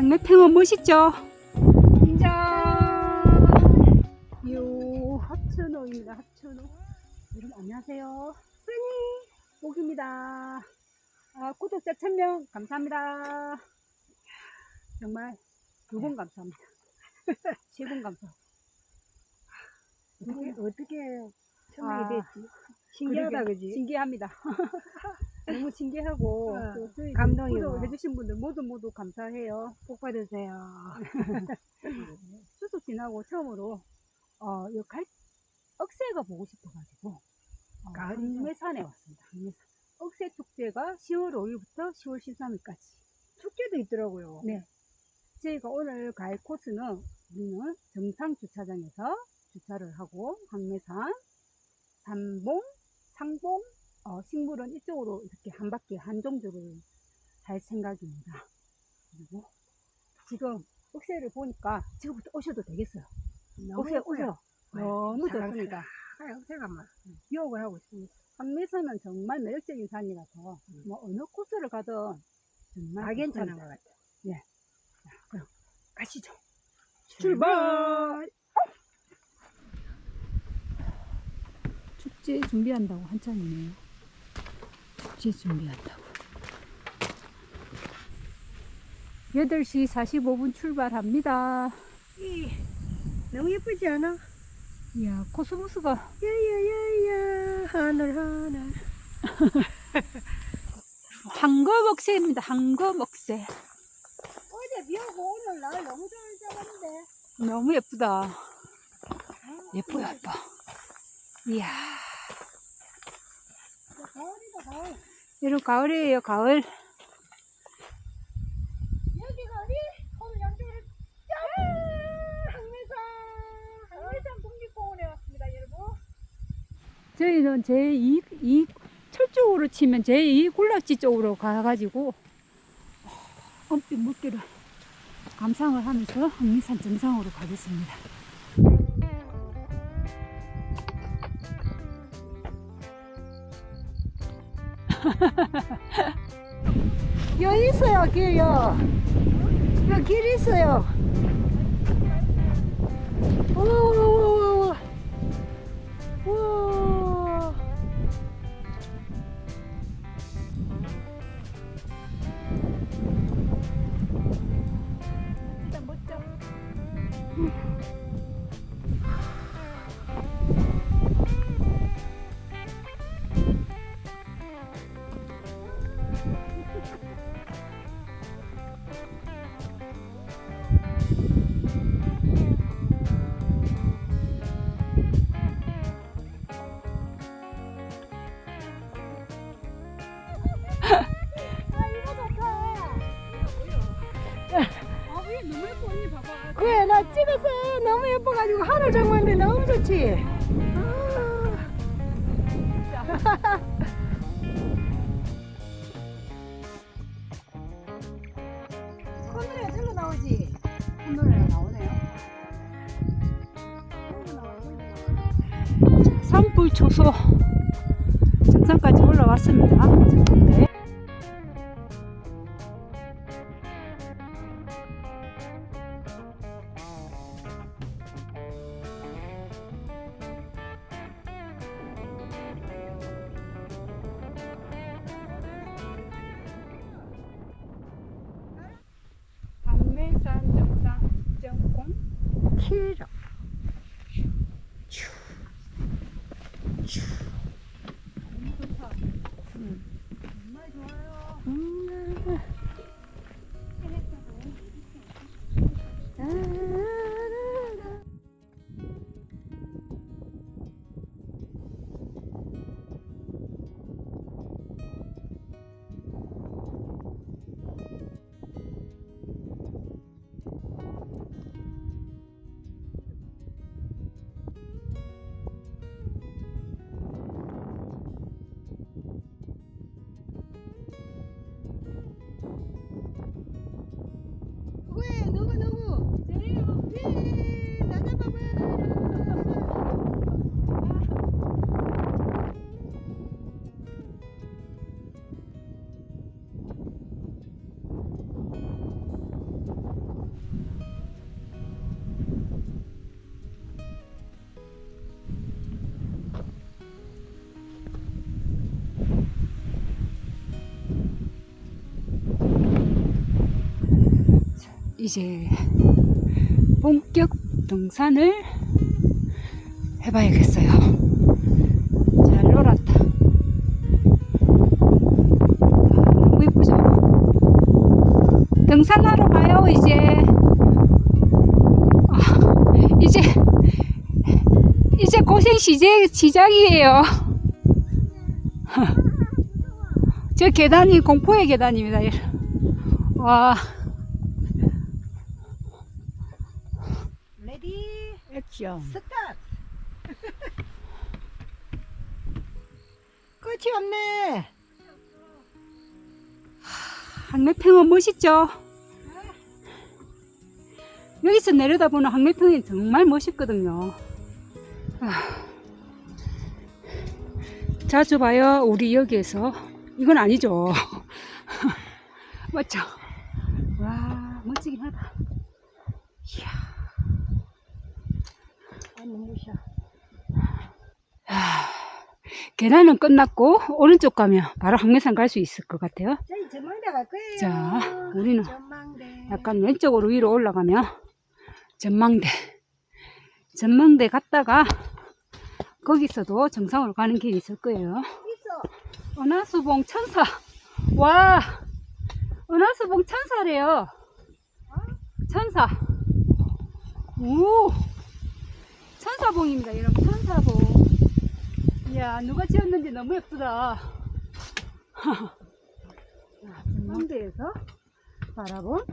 강력탱은 멋있죠? 인정! 요, 하천호입니다, 하천호. 여러분, 안녕하세요. 써니, 목입니다. 아, 구독자 1000명, 감사합니다. 정말, 두분 감사합니다. 세분 감사. 어떻게, 어떻게 아, 천명이 됐지? 신기하다, 그지? 신기합니다. 너무 신기하고, 어, 또 저희 감동이고. 구독해주신 분들 모두 모두 감사해요. 복 받으세요. 추석 지나고 처음으로 어, 이 갈, 억새가 보고 싶어가지고 어, 가을이죠. 강매산에 왔습니다. 강매산. 억새 축제가 10월 5일부터 10월 13일까지. 축제도 있더라고요. 네. 저희가 오늘 갈 코스는 우리는 정상 주차장에서 주차를 하고 강매산, 삼봉, 상봉, 어, 식물은 이쪽으로 이렇게 한 바퀴 한 종주를 할 생각입니다. 그리고 지금 억새를 보니까 지금부터 오셔도 되겠어요. 너무 오세요. 오세요. 너무 좋습니다. 아, 제가 막 유혹을 하고 있습니다. 강매산은 정말 매력적인 산이라서 음. 뭐 어느 코스를 가든 정말 다 괜찮은. 것 같아요. 그럼 가시죠. 출발! 축제 준비한다고 한참이네요. 축제 준비한다고. 8시 45분 출발합니다. 이, 너무 예쁘지 않아? 이야, 코스모스가 야야야야 하늘 하늘 황거목새입니다. 황거목새. 어제 비 오고 오늘 날 너무 줄 알았는데 너무 예쁘다. 예뻐, 예뻐. 이야, 가을이다 가을 여러분, 가을이에요, 가을. 여기가 어디? 오늘 양쪽으로 짠! 항매산 항매산 국립공원에 왔습니다 여러분 저희는 제2, 이 철쪽으로 치면 제2 군락지 쪽으로 가가지고 엄빛 물길을 감상을 하면서 항리산 정상으로 가겠습니다. 여기 있어요 길요. 여기 길 있어요. 우와우와 초소 정상까지 올라왔습니다. 네. 강매산 정상 입정 이제 본격 등산을 해봐야겠어요. 잘 놀았다. 아, 너무 예쁘죠? 등산하러 가요, 이제. 아, 이제, 이제 고생 시작, 시작이에요. 저 계단이 공포의 계단입니다. 와, 액션. 스타트 끝이 없네 항매평은 멋있죠? 여기서 내려다보는 항매평이 정말 멋있거든요. 아, 자주 봐요, 우리 여기에서. 이건 아니죠. 맞죠? 와, 멋지긴 하다. 이야. 아 눈부셔 아, 계단은 끝났고, 오른쪽 가면 바로 항매산 갈 수 있을 것 같아요. 저희 전망대 갈 거예요 자, 우리는 전망대 약간 왼쪽으로 위로 올라가면 전망대. 전망대 갔다가 거기서도 정상으로 가는 길이 있을 거예요. 있어 은하수봉 천사. 와, 은하수봉 천사래요. 천사. 오, 천사봉입니다, 여러분. 천사봉. 이야, 누가 지었는지 너무 예쁘다. 자, 전망대에서 바라본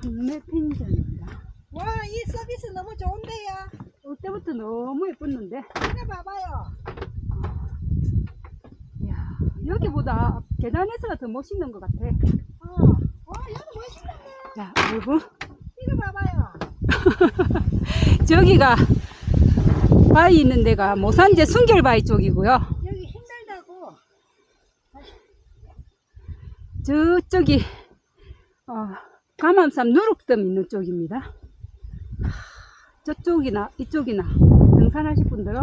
국내 펜션입니다. 와 이 서비스 너무 좋은데요 올 때부터 너무 예뻤는데, 이거 봐봐요 이야, 여기보다 계단에서가 더 멋있는 것 같아. 어. 와 여기 멋있는데 자, 여러분. 이거 봐봐요 저기가 바위 있는 데가 모산제 순결바위 쪽이고요. 여기 힘들다고 저쪽이 어, 감암산 누룩섬 있는 쪽입니다. 하, 저쪽이나 이쪽이나 등산하실 분들은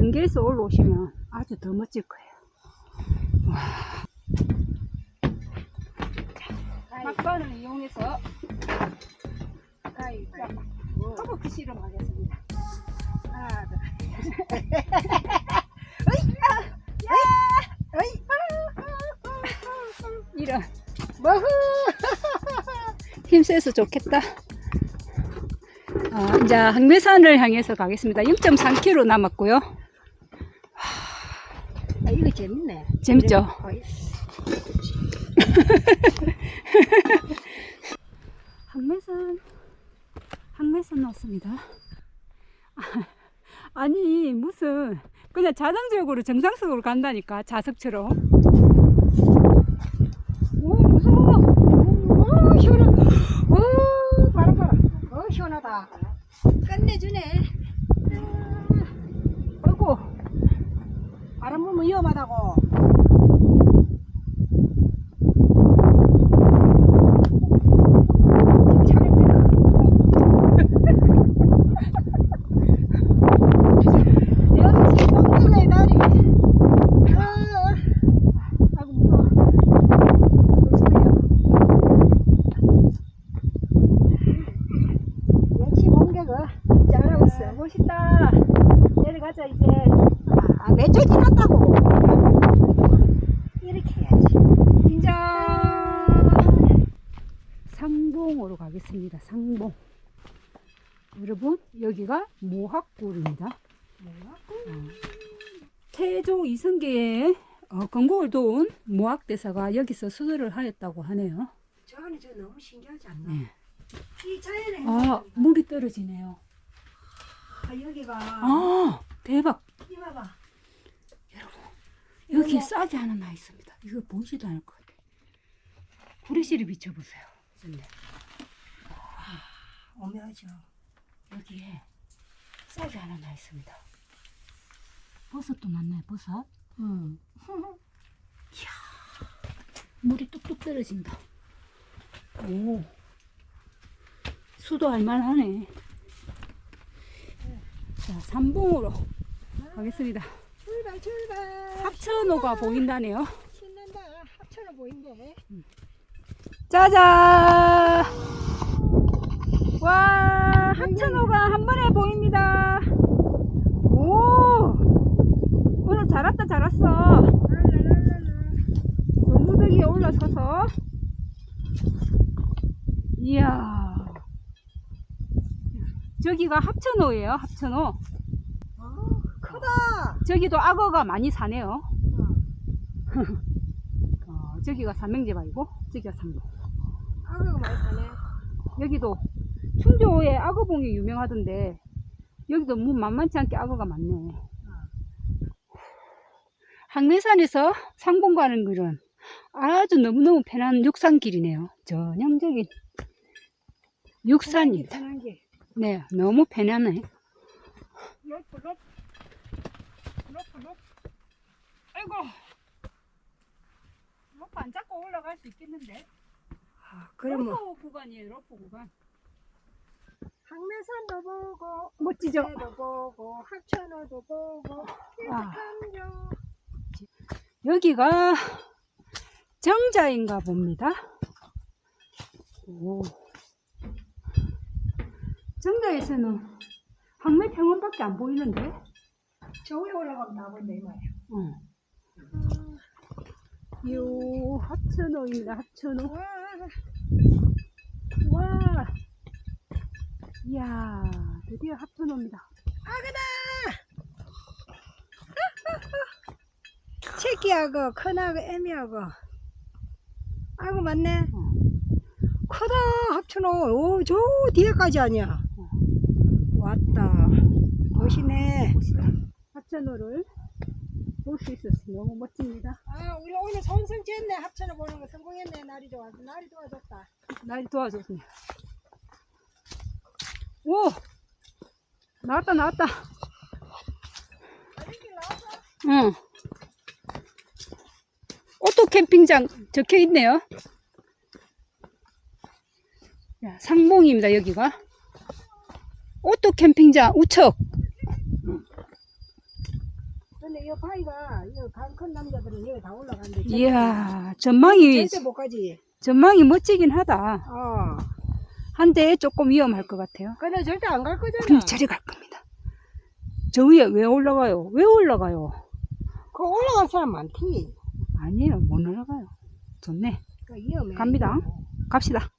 연계에서 올라오시면 아주 더 멋질 거예요. 와. 자, 막반을 이용해서 가위 가위 허벅지 실험하겠습니다. 하나 둘 이런 뭐후 힘 세서 좋겠다. 어, 이제 항매산을 향해서 가겠습니다. 0.3km 남았고요. 아, 이거 재밌네 재밌죠? 어, 항매산, 항매산 왔습니다. 아니, 무슨, 그냥 자동적으로 정상석으로 간다니까, 자석처럼. 오, 무서워. 오 시원하다 오 바람 봐라 어 시원하다 끝내주네 아이고, 바람 불면 위험하다고 여기 동네네 다리 어, 아이고, 무서워. 역시 공격을 잘하고 있어 멋있다. 내려가자, 이제. 아, 몇초 지났다고 이렇게 해야지 인정. 상봉으로 가겠습니다. 상봉. 여러분, 여기가 모학굴입니다. 어, 태조 이성계의 어, 건국을 도운 모학대사가 여기서 수도를 하였다고 하네요. 저 안에 저 너무 신기하지 않나? 네. 이 자연의 아, 물이 떨어지네요. 아, 여기가 아, 대박. 이 봐봐 여기에 싹이 하나 나 있습니다. 이거 보이지도 않을 것 같아요. 후레쉬를 비춰보세요. 선생님. 오묘하죠 여기에 싹이 하나 나 있습니다. 버섯도 났네, 버섯. 음. 물이 뚝뚝 떨어진다. 오. 수도 할만하네. 자, 삼봉으로 가겠습니다. 출발 출발 합천호가 보인다네요. 신난다 합천을 보인대 짜잔! 와, 합천호가 한 번에 보입니다. 오, 오늘 잘 왔다, 잘 왔어. 너무더기에 올라서서. 이야. 저기가 합천호예요, 합천호. 크다. 저기도 악어가 많이 사네요. 어, 저기가 삼명제바이고, 저기가 삼봉. 악어가 많이 사네. 여기도 충주에 악어봉이 유명하던데 여기도 뭐 만만치 않게 악어가 많네. 항매산에서 상봉 가는 길은 아주 너무너무 편한 육산길이네요. 전형적인 게. 네, 너무 편하네. 아이고, 로프 안 잡고 올라갈 수 있겠는데? 아, 그럼 뭐 로프 구간이에요, 로프 구간. 항매산도 보고 멋지죠? 해도 보고 합천어도 보고 아. 탐정. 여기가 정자인가 봅니다. 오. 정자에서는 항매 평원밖에 안 보이는데. 저 위에 올라가면 나본다 이 말이야. 어. 요 합천호입니다. 합천호. 와, 와. 이야, 드디어 합천호입니다. 새끼하고 큰하고 애미하고. 아이고 맞네. 어. 크다 합천어 오저 뒤에까지 아니야. 왔다. 멋이네. 합천호를 볼 수 있어서 너무 멋집니다. 아 우리 오늘 손성지했네. 합천어 보는 거 성공했네. 날이 좋아서 날이 좋아졌다. 날이 도와줬네. 오! 나왔다, 나왔다. 응. 오토 캠핑장 적혀 있네요. 야, 상봉입니다, 여기가. 오토 캠핑장 우측. 근데 이 바위가 이강큰 남자들은 여기 다 올라가는데 이야, 전망이, 절대 못 가지 전망이 멋지긴 하다. 어 한데 조금 위험할 것 같아요. 근데 절대 안 갈 거잖아 그럼 저리 갈 겁니다. 저 위에 왜 올라가요? 왜 올라가요? 그 올라간 사람 많지 아니에요, 못 올라가요. 좋네. 그 위험해 갑니다. 갑시다.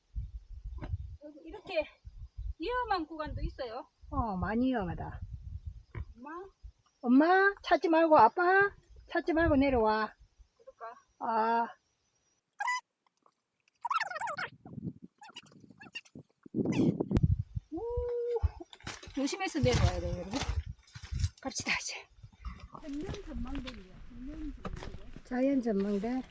이렇게 위험한 구간도 있어요. 어 많이 위험하다 엄마, 엄마 찾지 말고 아빠 찾지 말고 내려와 그럴까? 아 조심해서 내려와야 돼요, 여러분. 갑시다, 이제. 자연 전망대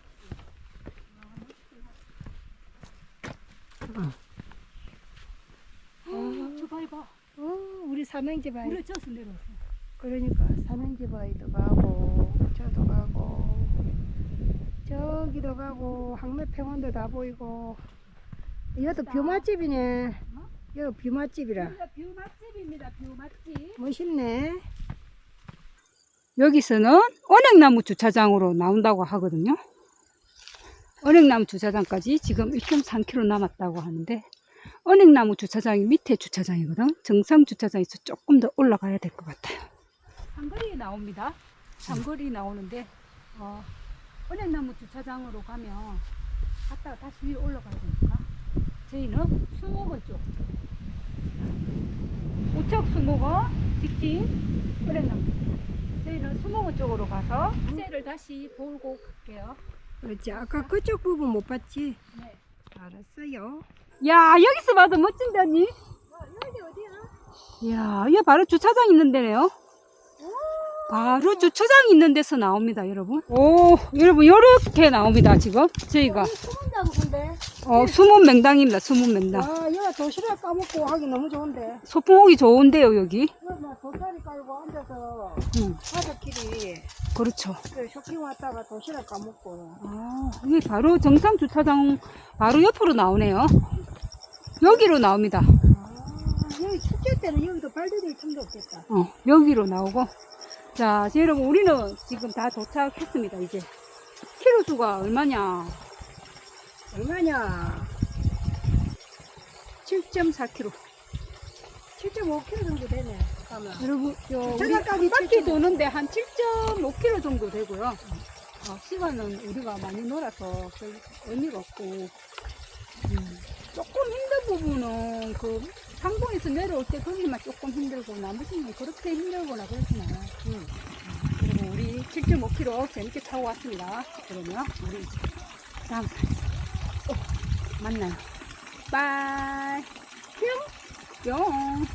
아, 저 봐봐. 어 우리 삼행지 바위 물에 젖어 내려왔어. 그러니까 삼행지 바위도 가고 저도 가고 저기도 가고 항매평원도 다 보이고 이것도 뷰 맛집이네 이거 뷰 맛집이라 뷰 맛집입니다, 뷰 맛집. 멋있네 여기서는 은행나무 주차장으로 나온다고 하거든요. 은행나무 주차장까지 지금 1.3km 남았다고 하는데 은행나무 주차장이 밑에 주차장이거든. 정상 주차장에서 조금 더 올라가야 될 것 같아요. 상거리에 나옵니다. 상거리 나오는데 어, 은행나무 주차장으로 가면 갔다가 다시 위로 올라가야 되니까 저희는 수목원 쪽 우측 수목원 직진 은행나무 저희는 수목원 쪽으로 가서 시세를 다시 보고 갈게요. 그렇지 아까 그쪽 부분 못 봤지 네. 알았어요 야 여기서 봐도 멋진데 언니. 여기 어디야? 이야 이게 바로 주차장 있는 데네요. 바로 주차장 있는 데서 나옵니다, 여러분. 오, 여러분 요렇게 나옵니다, 지금 저희가 어, 숨은 명당입니다, 숨은 명당. 아 여기 도시락 까먹고 하기 너무 좋은데 소풍 오기 좋은데요, 여기. 여기 막 돗자리 깔고 앉아서 응, 가족끼리 그렇죠. 그 쇼핑 왔다가 도시락 까먹고 아, 이게 바로 정상 주차장 바로 옆으로 나오네요. 여기로 나옵니다. 아, 여기 축제 때는 여기도 발 디딜 틈도 없겠다. 어, 여기로 나오고. 자, 여러분, 우리는 지금 다 도착했습니다, 이제. 키로 수가 얼마냐? 얼마냐? 7.4km. 7.5km 정도 되네. 가면. 여러분, 저 우리 저녁까지 한 바퀴 7.5. 도는데 한 7.5km 정도 되고요. 어, 시간은 우리가 많이 놀아서 별 의미가 없고, 음, 조금 힘든 부분은 그 상봉에서 내려올 때 거기만 조금 힘들고 나머지는 그렇게 힘들거나 그러진 않아요. 응. 그리고 우리 7.5km 재밌게 타고 왔습니다. 그러면 우리 다음 편 어, 만나요. 빠이 뿅 뿅.